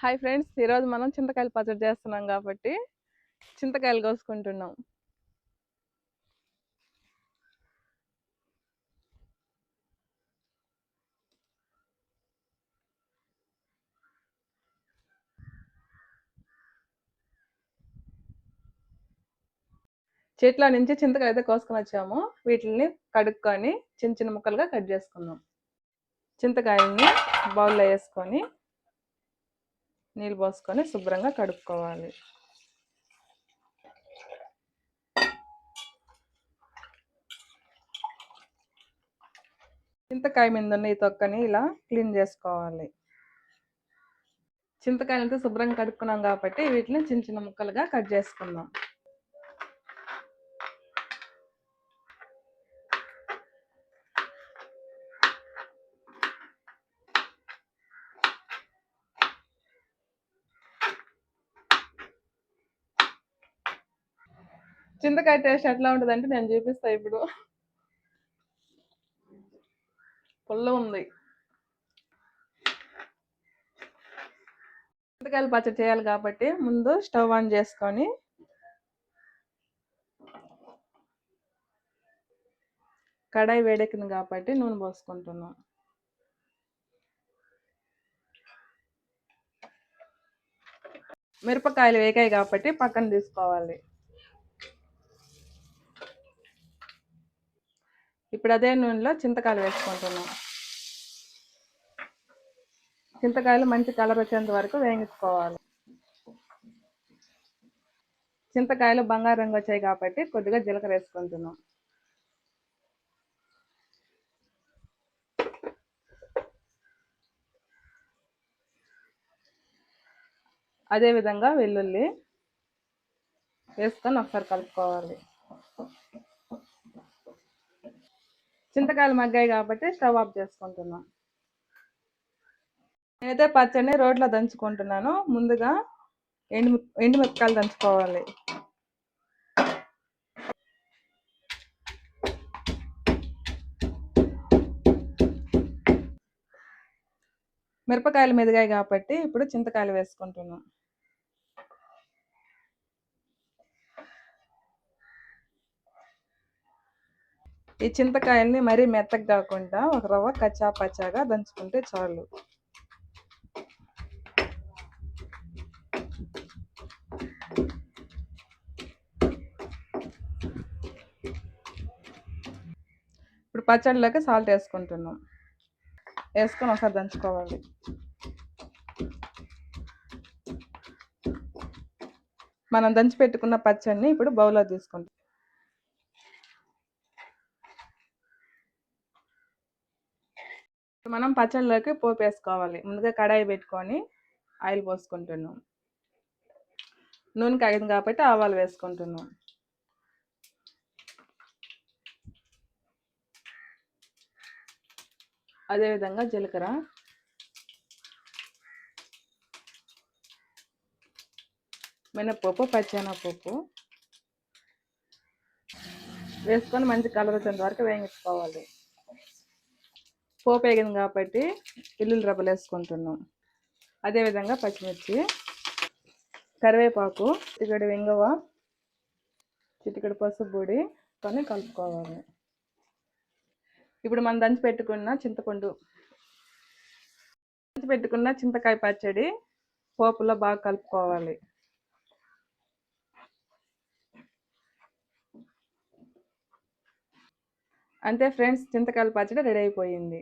Hi friends ఈరోజు మనం చింతకాయలు పచ్చడి చేస్తున్నాం కాబట్టి చింతకాయలు కోసుకుంటున్నాం. చెట్ల నుంచి చింతకాయ అయితే కోసుకొని వచ్చాము. వీటిని కడుక్కొని చిన్న చిన్న ముక్కలుగా కట్ చేసుకుందాం. చింతకాయల్ని బౌల్లో వేసుకొని నీళ్ళు పోసుకొని శుభ్రంగా కడుక్కోవాలి. చింతకాయ మీద ఉన్న ఈ తొక్కని ఇలా క్లీన్ చేసుకోవాలి. చింతకాయలతో శుభ్రంగా కడుక్కున్నాం కాబట్టి వీటిని చిన్న చిన్న ముక్కలుగా కట్ చేసుకుందాం. చింతకాయ టేస్ట్ ఎట్లా ఉంటుంది అంటే నేను చూపిస్తా ఇప్పుడు. పుల్ల ఉంది. చింతకాయలు పచ్చడి చేయాలి కాబట్టి ముందు స్టవ్ ఆన్ చేసుకొని కడాయి వేడెక్కింది కాబట్టి నూనె పోసుకుంటున్నాం. మిరపకాయలు వేకాయి కాబట్టి పక్కన తీసుకోవాలి. ఇప్పుడు అదే నూనెలో చింతకాయలు వేసుకుంటున్నాం. చింతకాయలు మంచి కలర్ వచ్చేంత వరకు వేయించుకోవాలి. చింతకాయలు బంగారు రంగు వచ్చాయి కాబట్టి కొద్దిగా జీలకర్ర వేసుకుంటున్నాం. అదేవిధంగా వెల్లుల్లి వేసుకొని ఒకసారి కలుపుకోవాలి. చింతకాయలు మగ్గాయి కాబట్టి స్టవ్ ఆఫ్ చేసుకుంటున్నాను నేనైతే పచ్చడిని రోడ్లో దంచుకుంటున్నాను. ముందుగా ఎండు ఎండు మిరపకాయలు దంచుకోవాలి. మిరపకాయలు మెదిగాయి కాబట్టి ఇప్పుడు చింతకాయలు వేసుకుంటున్నాం. ఈ చింతకాయల్ని మరీ మెత్తగా కాకుండా ఒక రవ్వ కచ్చా పచ్చాగా దంచుకుంటే చాలు. ఇప్పుడు పచ్చడిలోకి సాల్ట్ వేసుకుంటున్నాం. వేసుకొని ఒకసారి దంచుకోవాలి. మనం దంచి పెట్టుకున్న పచ్చడిని ఇప్పుడు బౌల్లో తీసుకుంటాం. మనం పచ్చళ్ళలోకి పోపు వేసుకోవాలి ముందుగా కడాయి పెట్టుకొని ఆయిల్ పోసుకుంటున్నాం. నూనె కాగింది కాబట్టి ఆవాలు వేసుకుంటున్నాం. అదేవిధంగా జీలకర్ర. మినప్పప్పు పచ్చెనపప్పు వేసుకొని మంచి కలర్ వచ్చేంత వరకు వేయించుకోవాలి. పోపు వేగింది కాబట్టి ఇల్లులు రబ్బలు వేసుకుంటున్నాం. అదేవిధంగా పచ్చిమిర్చి కరివేపాకు చిటికడి వెంగవ చిటికడి పసుపు పొడి కలుపుకోవాలి. ఇప్పుడు మనం దంచి పెట్టుకున్న చింతపండు దంచి పెట్టుకున్న చింతకాయ పచ్చడి పోపులో బాగా కలుపుకోవాలి. అంతే ఫ్రెండ్స్ చింతకాయల పచ్చడి రెడీ అయిపోయింది.